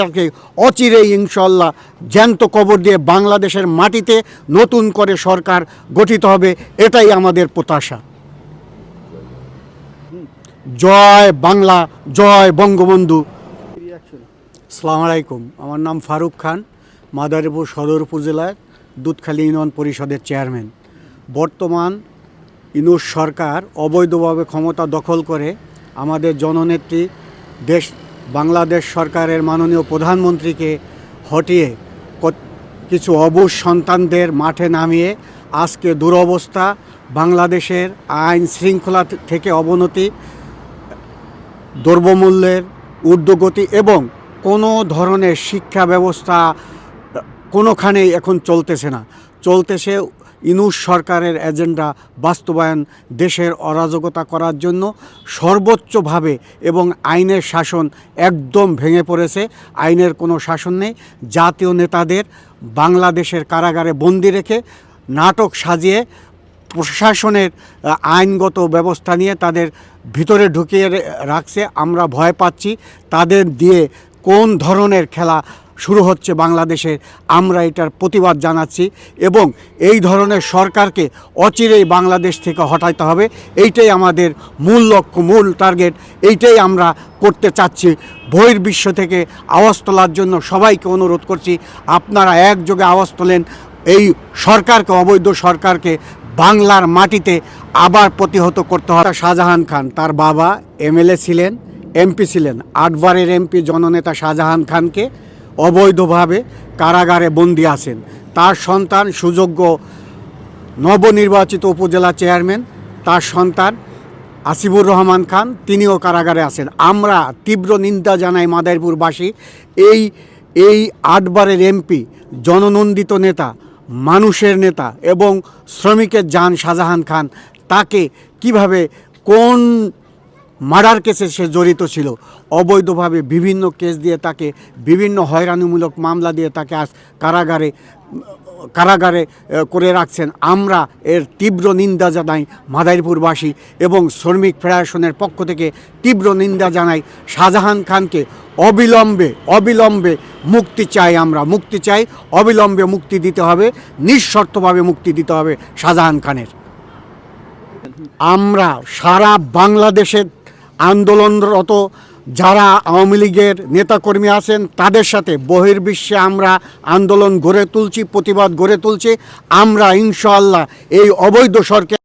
তাকে অচিরেই ইনশাল্লাহ জ্যান্ত কবর দিয়ে বাংলাদেশের মাটিতে নতুন করে সরকার গঠিত হবে, এটাই আমাদের প্রত্যাশা। জয় বাংলা, জয় বঙ্গবন্ধু। সালাম আলাইকুম, আমার নাম ফারুক খান, মাদারীপুর সদর উপজেলার দুধখালী ইউনিয়ন পরিষদের চেয়ারম্যান। বর্তমান ইনুস সরকার অবৈধভাবে ক্ষমতা দখল করে আমাদের জননেত্রী দেশ বাংলাদেশ সরকারের মাননীয় প্রধানমন্ত্রীকে হটিয়ে কিছু অবুজ সন্তানদের মাঠে নামিয়ে আজকে দুরবস্থা বাংলাদেশের আইন শৃঙ্খলা থেকে অবনতি, দ্রব্যমূল্যের ঊর্ধ্বগতি এবং কোনো ধরনের শিক্ষা ব্যবস্থা কোনোখানেই এখন চলতেছে না। চলতেছে ইনুস সরকারের এজেন্ডা বাস্তবায়ন, দেশের অরাজকতা করার জন্য সর্বোচ্চভাবে এবং আইনের শাসন একদম ভেঙে পড়েছে। আইনের কোনো শাসন নেই। জাতীয় নেতাদের বাংলাদেশের কারাগারে বন্দি রেখে নাটক সাজিয়ে প্রশাসনের আইনগত ব্যবস্থা নিয়ে তাদের ভিতরে ঢুকিয়ে রাখছে। আমরা ভয় পাচ্ছি তাদের দিয়ে কোন ধরনের খেলা শুরু হচ্ছে বাংলাদেশে আমরা এটার প্রতিবাদ জানাচ্ছি এবং এই ধরনের সরকারকে অচিরেই বাংলাদেশ থেকে হটাইতে হবে। এইটাই আমাদের মূল লক্ষ্য, মূল টার্গেট। এইটাই আমরা করতে চাচ্ছি। বহির্বিশ্ব থেকে আওয়াজ তোলার জন্য সবাইকে অনুরোধ করছি, আপনারা একযোগে আওয়াজ তোলেন। এই সরকারকে, অবৈধ সরকারকে বাংলার মাটিতে আবার প্রতিহত করতে হবে। শাহজাহান খান, তার বাবা এমএলএ ছিলেন, এমপি ছিলেন। আটবারের এমপি জননেতা শাহজাহান খানকে অবৈধভাবে কারাগারে বন্দি আছেন। তার সন্তান সুযোগ্য নবনির্বাচিত উপজেলা চেয়ারম্যান, তার সন্তান আসিফুর রহমান খান, তিনিও কারাগারে আছেন। আমরা তীব্র নিন্দা জানাই মাদারীপুরবাসী, এই এই আটবারের এমপি, জননন্দিত নেতা, মানুষের নেতা এবং শ্রমিকের যান শাহজাহান খান, তাকে কীভাবে কোন মার্ডার কেসে সে জড়িত ছিল। অবৈধভাবে বিভিন্ন কেস দিয়ে তাকে, বিভিন্ন হয়রানিমূলক মামলা দিয়ে তাকে আজ কারাগারে কারাগারে করে রাখছেন। আমরা এর তীব্র নিন্দা জানাই মাদারীপুরবাসী এবং শ্রমিক ফেডারেশনের পক্ষ থেকে তীব্র নিন্দা জানাই শাহজাহান খানকে। অবিলম্বে অবিলম্বে মুক্তি চাই আমরা। মুক্তি চাই, অবিলম্বে মুক্তি দিতে হবে, নিঃশর্তভাবে মুক্তি দিতে হবে শাহজাহান খানের। আমরা সারা বাংলাদেশের আন্দোলনরত যারা আওয়ামী লীগের নেতাকর্মী আছেন, তাদের সাথে বহির্বিশ্বে আমরা আন্দোলন গড়ে তুলছি, প্রতিবাদ গড়ে তুলছি। আমরা ইনশাআল্লাহ এই অবৈধ সরকার